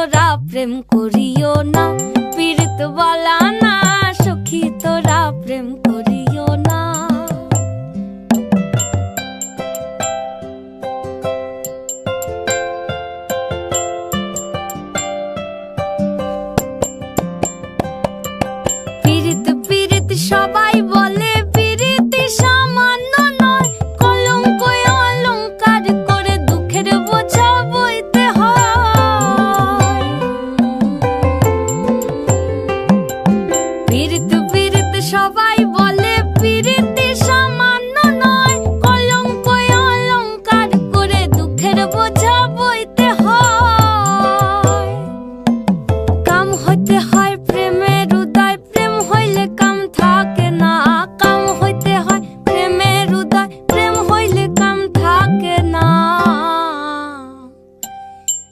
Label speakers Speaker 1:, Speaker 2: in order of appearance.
Speaker 1: তোরা প্রেম করিও না।